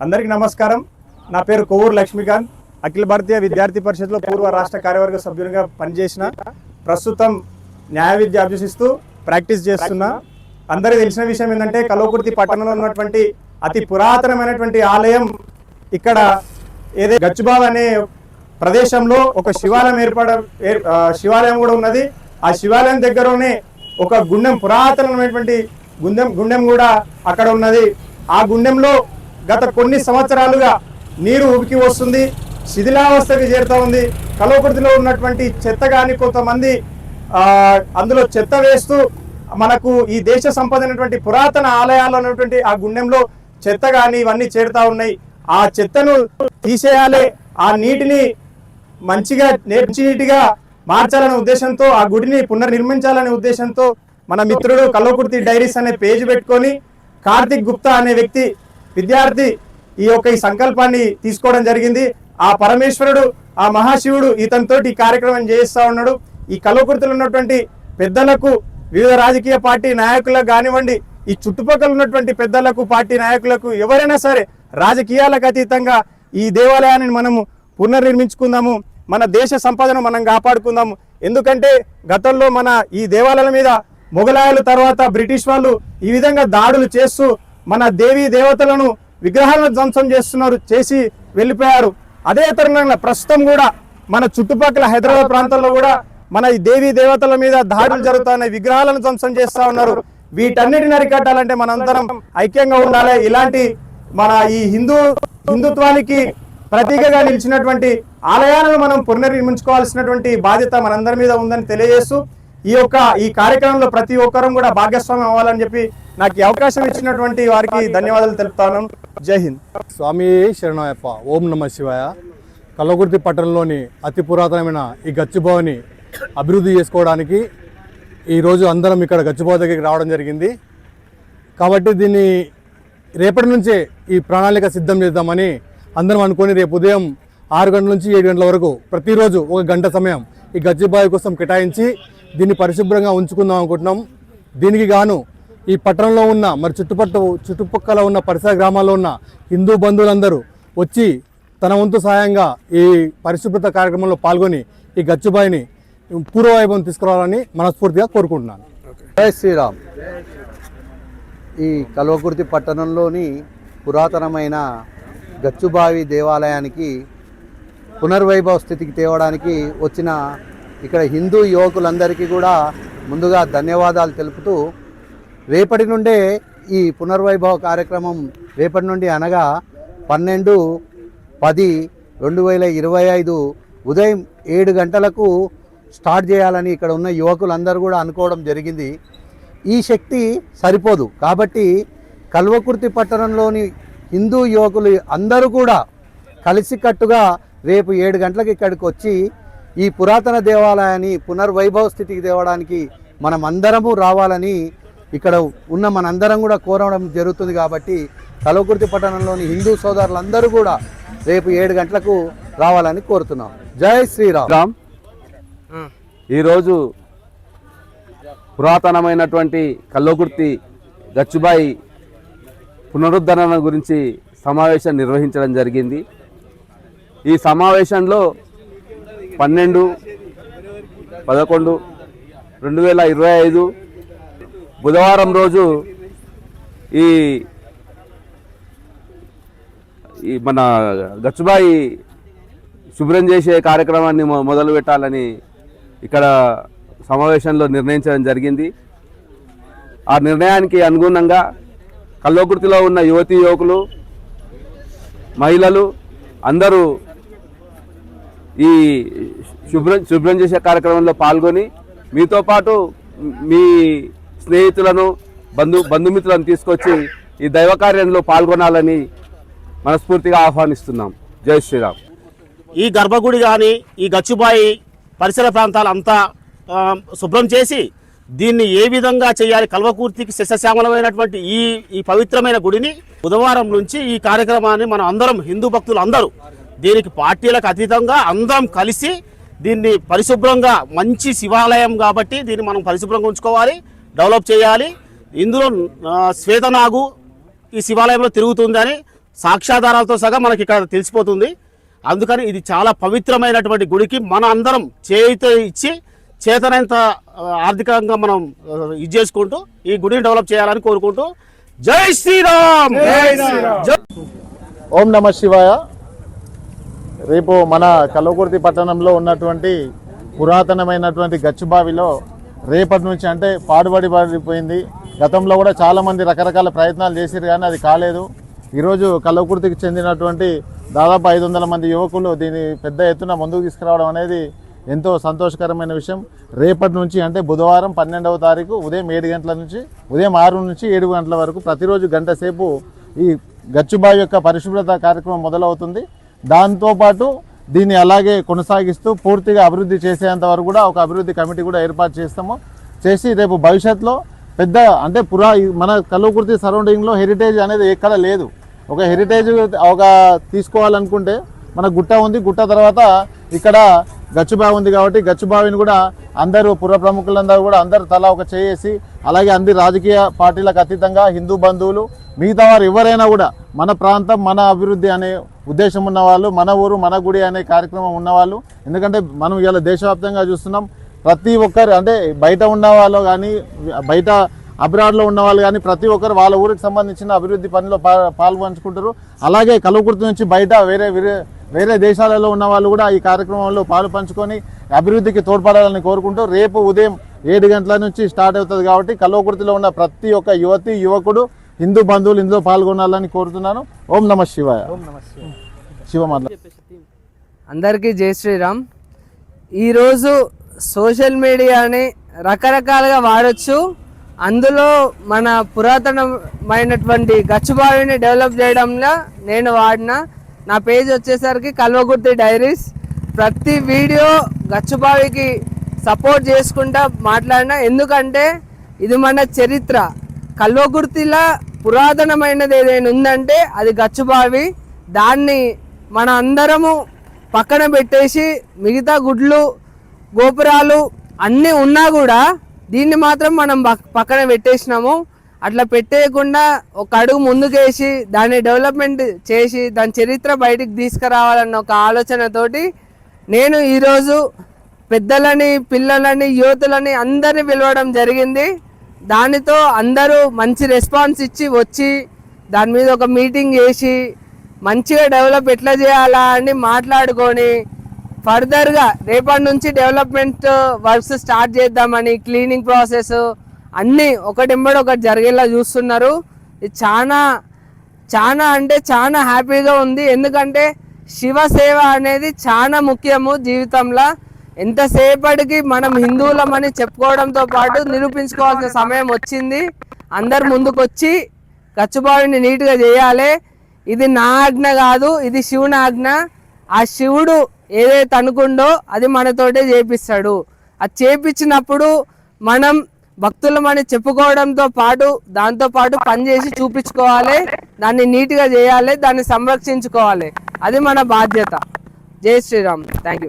అందరికీ నమస్కారం. నా పేరు కొవ్వూరు లక్ష్మీకాంత్. అఖిల భారతీయ విద్యార్థి పరిషత్లో పూర్వ రాష్ట్ర కార్యవర్గ సభ్యునిగా పనిచేసిన ప్రస్తుతం న్యాయ విద్య అభ్యసిస్తూ ప్రాక్టీస్ చేస్తున్నా. అందరికీ తెలిసిన విషయం ఏంటంటే కల్వకుర్తి పట్టణంలో ఉన్నటువంటి అతి పురాతనమైనటువంటి ఆలయం ఇక్కడ ఏదే గచ్చుబావ్ అనే ప్రదేశంలో ఒక శివాలయం ఏర్పడ ఏర్- శివాలయం కూడా ఉన్నది. ఆ శివాలయం దగ్గరనే ఒక గుండెం పురాతనమైనటువంటి గుండెం గుండెం కూడా అక్కడ ఉన్నది. ఆ గుండెంలో గత కొన్ని సంవత్సరాలుగా నీరు ఉబికి వస్తుంది శిథిలావస్థకి చేరుతూ ఉంది. కలవకుర్తిలో ఉన్నటువంటి చెత్త కానీ కొంతమంది అందులో చెత్త వేస్తూ మనకు ఈ దేశ సంపద అయినటువంటి పురాతన ఆలయాల్లో ఉన్నటువంటి ఆ గుండెంలో చెత్త కానీ ఇవన్నీ చేరుతూ ఉన్నాయి. ఆ చెత్తను తీసేయాలి ఆ నీటిని మంచిగా నేర్చి నీటిగా మార్చాలనే ఉద్దేశంతో ఆ గుడిని పునర్నిర్మించాలనే ఉద్దేశంతో మన మిత్రుడు కల్వకుర్తి డైరీస్ అనే పేజ్ పెట్టుకొని కార్తిక్ గుప్తా అనే వ్యక్తి విద్యార్థి ఈ యొక్క ఈ సంకల్పాన్ని తీసుకోవడం జరిగింది. ఆ పరమేశ్వరుడు ఆ మహాశివుడు ఇతనితో ఈ కార్యక్రమం చేయిస్తా ఉన్నాడు. ఈ కలవకృతులు ఉన్నటువంటి పెద్దలకు వివిధ రాజకీయ పార్టీ నాయకులకు కానివ్వండి ఈ చుట్టుపక్కల ఉన్నటువంటి పెద్దలకు పార్టీ నాయకులకు ఎవరైనా సరే రాజకీయాలకు అతీతంగా ఈ దేవాలయాన్ని మనము పునర్నిర్మించుకుందాము. మన దేశ సంపదను మనం కాపాడుకుందాము. ఎందుకంటే గతంలో మన ఈ దేవాలయాల మీద మొఘలాయల తర్వాత బ్రిటిష్ వాళ్ళు ఈ విధంగా దాడులు చేస్తూ మన దేవీ దేవతలను విగ్రహాలను ధ్వంసం చేస్తున్నారు చేసి వెళ్ళిపోయారు. అదే తరుణంగా ప్రస్తుతం కూడా మన చుట్టుపక్కల హైదరాబాద్ ప్రాంతంలో కూడా మన ఈ దేవీ దేవతల మీద దాడులు జరుగుతున్నాయి విగ్రహాలను ధ్వంసం చేస్తా ఉన్నారు. వీటన్నిటిని అరికట్టాలంటే మనందరం ఐక్యంగా ఉండాలి. ఇలాంటి మన ఈ హిందూ హిందుత్వానికి ప్రతీకగా నిలిచినటువంటి ఆలయాలను మనం పునర్నిర్మించుకోవాల్సినటువంటి బాధ్యత మనందరి మీద ఉందని తెలియజేస్తూ ఈ యొక్క ఈ కార్యక్రమంలో ప్రతి ఒక్కరం కూడా భాగస్వామ్యం అవ్వాలని చెప్పి నాకు అవకాశం ఇచ్చినటువంటి వారికి ధన్యవాదాలు తెలుపుతాను. జై హింద్. స్వామి శరణయ్యప్ప ఓం నమ శివాయ. కల్లకుర్తి పట్టణంలోని అతి పురాతనమైన ఈ గచ్చిబావుని అభివృద్ధి చేసుకోవడానికి ఈరోజు అందరం ఇక్కడ గచ్చిబావు దగ్గరికి రావడం జరిగింది. కాబట్టి దీన్ని రేపటి నుంచే ఈ ప్రణాళిక సిద్ధం చేద్దామని అందరం అనుకొని రేపు ఉదయం ఆరు గంటల నుంచి ఏడు గంటల వరకు ప్రతిరోజు ఒక గంట సమయం ఈ గచ్చిబావి కోసం కేటాయించి దీన్ని పరిశుభ్రంగా ఉంచుకుందాం అనుకుంటున్నాం. దీనికి గాను ఈ పట్టణంలో ఉన్న మరి చుట్టుపక్కల చుట్టుపక్కల ఉన్న పరిసర గ్రామాల్లో ఉన్న హిందూ బంధువులందరూ వచ్చి తన వంతు సహాయంగా ఈ పరిశుభ్రత కార్యక్రమంలో పాల్గొని ఈ గచ్చుబాయిని పూర్వవైభవం తీసుకురావాలని మనస్ఫూర్తిగా కోరుకుంటున్నాను. జై శ్రీరామ్. ఈ కల్వకుర్తి పట్టణంలోని పురాతనమైన గచ్చుబావి దేవాలయానికి పునర్వైభవ స్థితికి తేవడానికి వచ్చిన ఇక్కడ హిందూ యువకులందరికీ కూడా ముందుగా ధన్యవాదాలు తెలుపుతూ రేపటి నుండే ఈ పునర్వైభవ కార్యక్రమం రేపటి నుండి అనగా పన్నెండు పది రెండు వేల ఇరవై ఐదు ఉదయం ఏడు గంటలకు స్టార్ట్ చేయాలని ఇక్కడ ఉన్న యువకులందరూ కూడా అనుకోవడం జరిగింది. ఈ శక్తి సరిపోదు. కాబట్టి కల్వకుర్తి పట్టణంలోని హిందూ యువకులు అందరూ కూడా కలిసికట్టుగా రేపు ఏడు గంటలకు ఇక్కడికి వచ్చి ఈ పురాతన దేవాలయాన్ని పునర్వైభవ స్థితికి తేవడానికి మనం అందరము రావాలని ఇక్కడ ఉన్న మనందరం కూడా కోరడం జరుగుతుంది కాబట్టి కల్వకుర్తి పట్టణంలోని హిందూ సోదరులందరూ కూడా రేపు ఏడు గంటలకు రావాలని కోరుతున్నాం. జై శ్రీరామ్. రామ్ ఈరోజు పురాతనమైనటువంటి కల్లోకుర్తి గచ్చుబాయి పునరుద్ధరణ గురించి సమావేశం నిర్వహించడం జరిగింది. ఈ సమావేశంలో పన్నెండు పదకొండు రెండు వేల ఇరవై ఐదు బుధవారం రోజు ఈ ఈ మన గచ్చుబాయి శుభ్రం చేసే కార్యక్రమాన్ని మొదలు పెట్టాలని ఇక్కడ సమావేశంలో నిర్ణయించడం జరిగింది. ఆ నిర్ణయానికి అనుగుణంగా కల్లోకృతిలో ఉన్న యువతీ యువకులు మహిళలు అందరూ ఈ శుభ్రం శుభ్రం చేసే కార్యక్రమంలో పాల్గొని మీతో పాటు మీ స్నేహితులను బంధు బంధుమిత్రులను తీసుకొచ్చి ఈ దైవ కార్యంలో పాల్గొనాలని మనస్ఫూర్తిగా ఆహ్వానిస్తున్నాం. జై శ్రీరామ్. ఈ గర్భగుడి కానీ ఈ గచ్చుబాయి పరిసర ప్రాంతాలంతా అంతా శుభ్రం చేసి దీన్ని ఏ విధంగా చేయాలి కల్వకూర్తికి శశశ్యామలమైనటువంటి ఈ ఈ పవిత్రమైన గుడిని బుధవారం నుంచి ఈ కార్యక్రమాన్ని మనం అందరం హిందూ భక్తులు అందరూ దీనికి పార్టీలకు అతీతంగా అందరం కలిసి దీన్ని పరిశుభ్రంగా మంచి శివాలయం కాబట్టి దీన్ని మనం పరిశుభ్రంగా ఉంచుకోవాలి. డెవలప్ చేయాలి. ఇందులో శ్వేతనాగు ఈ శివాలయంలో తిరుగుతుందని సాక్ష్యాధారాలతో సగా మనకి ఇక్కడ తెలిసిపోతుంది. అందుకని ఇది చాలా పవిత్రమైనటువంటి గుడికి మన అందరం చేయితో ఇచ్చి చేతనంత ఆర్థికంగా మనం ఇది చేసుకుంటూ ఈ గుడిని డెవలప్ చేయాలని కోరుకుంటూ జై శ్రీరామ్! జై ఓం నమ శివాయ. రేపు మన కల్వకుర్తి పట్టణంలో ఉన్నటువంటి పురాతనమైనటువంటి గచ్చుబావిలో రేపటి నుంచి అంటే పాడుబడి పడిపోయింది. గతంలో కూడా చాలామంది రకరకాల ప్రయత్నాలు చేశారు కానీ అది కాలేదు. ఈరోజు కల్వకుర్తికి చెందినటువంటి దాదాపు ఐదు వందల మంది యువకులు దీన్ని పెద్ద ఎత్తున ముందుకు తీసుకురావడం అనేది ఎంతో సంతోషకరమైన విషయం. రేపటి నుంచి అంటే బుధవారం పన్నెండవ తారీఖు ఉదయం ఏడు గంటల నుంచి ఉదయం ఆరు నుంచి ఏడు గంటల వరకు ప్రతిరోజు గంట సేపు ఈ గచ్చుబావి యొక్క పరిశుభ్రత కార్యక్రమం మొదలవుతుంది. దాంతోపాటు దీన్ని అలాగే కొనసాగిస్తూ పూర్తిగా అభివృద్ధి చేసేంత వరకు కూడా ఒక అభివృద్ధి కమిటీ కూడా ఏర్పాటు చేస్తాము. చేసి రేపు భవిష్యత్తులో పెద్ద అంటే పురా మన కలువకుర్తి సరౌండింగ్లో హెరిటేజ్ అనేది ఎక్కడ లేదు. ఒక హెరిటేజ్ ఒక తీసుకోవాలనుకుంటే మన గుట్ట ఉంది గుట్ట తర్వాత ఇక్కడ గచ్చుబావి ఉంది కాబట్టి గచ్చుబావిని కూడా అందరూ పుర ప్రముఖులందరూ కూడా అందరూ తలా ఒక చేసి అలాగే అన్ని రాజకీయ పార్టీలకు అతీతంగా హిందూ బంధువులు మిగతా వారు ఎవరైనా కూడా మన ప్రాంతం మన అభివృద్ధి అనే ఉద్దేశం ఉన్న వాళ్ళు మన ఊరు మన గుడి అనే కార్యక్రమం ఉన్నవాళ్ళు. ఎందుకంటే మనం ఇలా దేశవ్యాప్తంగా చూస్తున్నాం ప్రతి ఒక్కరు అంటే బయట ఉన్న వాళ్ళు కానీ బయట అబ్రాడ్లో ఉన్న వాళ్ళు కానీ ప్రతి ఒక్కరు వాళ్ళ ఊరికి సంబంధించిన అభివృద్ధి పనిలో పా- పాల్పంచుకుంటారు. అలాగే కలువకుర్తి నుంచి బయట వేరే వేరే వేరే దేశాలలో ఉన్న వాళ్ళు కూడా ఈ కార్యక్రమంలో పాలు పంచుకొని అభివృద్ధికి తోడ్పడాలని కోరుకుంటూ రేపు ఉదయం ఏడు గంటల నుంచి స్టార్ట్ అవుతుంది కాబట్టి కల్వకుర్తిలో ఉన్న ప్రతి ఒక్క యువతి యువకుడు హిందూ బంధువులు ఇందులో పాల్గొనాలని కోరుతున్నాను. ఓం నమ శివాయ. శివ అందరికీ జై శ్రీరామ్. ఈరోజు సోషల్ మీడియాని రకరకాలుగా వాడచ్చు. అందులో మన పురాతనమైనటువంటి గచ్చుబావిని డెవలప్ చేయడంలో నేను వాడిన నా పేజ్ వచ్చేసరికి కల్వకుర్తి డైరీస్. ప్రతి వీడియో గచ్చుబావికి సపోర్ట్ చేసుకుంటా మాట్లాడినా. ఎందుకంటే ఇది మన చరిత్ర. కల్వకుర్తిలా పురాతనమైనది ఏదైనా ఉందంటే అది గచ్చుబావి. దాన్ని మన అందరము పక్కన పెట్టేసి మిగతా గుడ్లు గోపురాలు అన్నీ ఉన్నా కూడా దీన్ని మాత్రం మనం పక్కన పెట్టేసినాము. అట్లా పెట్టేయకుండా ఒక అడుగు ముందుకేసి దాన్ని డెవలప్మెంట్ చేసి దాని చరిత్ర బయటికి తీసుకురావాలన్న ఒక ఆలోచనతోటి నేను ఈరోజు పెద్దలని పిల్లలని యువతులని అందరిని పిలవడం జరిగింది. దానితో అందరూ మంచి రెస్పాన్స్ ఇచ్చి వచ్చి దాని మీద ఒక మీటింగ్ చేసి మంచిగా డెవలప్ ఎట్లా చేయాలా అని మాట్లాడుకొని ఫర్దర్గా రేపటి నుంచి డెవలప్మెంట్ వర్క్స్ స్టార్ట్ చేద్దామని క్లీనింగ్ ప్రాసెస్ అన్నీ ఒకటింబడి ఒకటి జరిగేలా చూస్తున్నారు. ఇది చాలా చాలా అంటే చాలా హ్యాపీగా ఉంది. ఎందుకంటే శివ సేవ అనేది చాలా ముఖ్యము జీవితంలో. ఎంతసేపటికి మనం హిందువులమని చెప్పుకోవడంతో పాటు నిరూపించుకోవాల్సిన సమయం వచ్చింది. అందరు ముందుకొచ్చి గచ్చుబావిని నీట్గా చేయాలి. ఇది నా ఆజ్ఞ కాదు ఇది శివుని ఆజ్ఞ. ఆ శివుడు ఏదైతే అనుకుండో అది మనతోటే చేపిస్తాడు. అది చేపించినప్పుడు మనం భక్తులమని చెప్పుకోవడంతో పాటు దాంతో పాటు పనిచేసి చూపించుకోవాలి దాన్ని నీట్గా చేయాలి దాన్ని సంరక్షించుకోవాలి. అది మన బాధ్యత. జై శ్రీరామ్. Thank you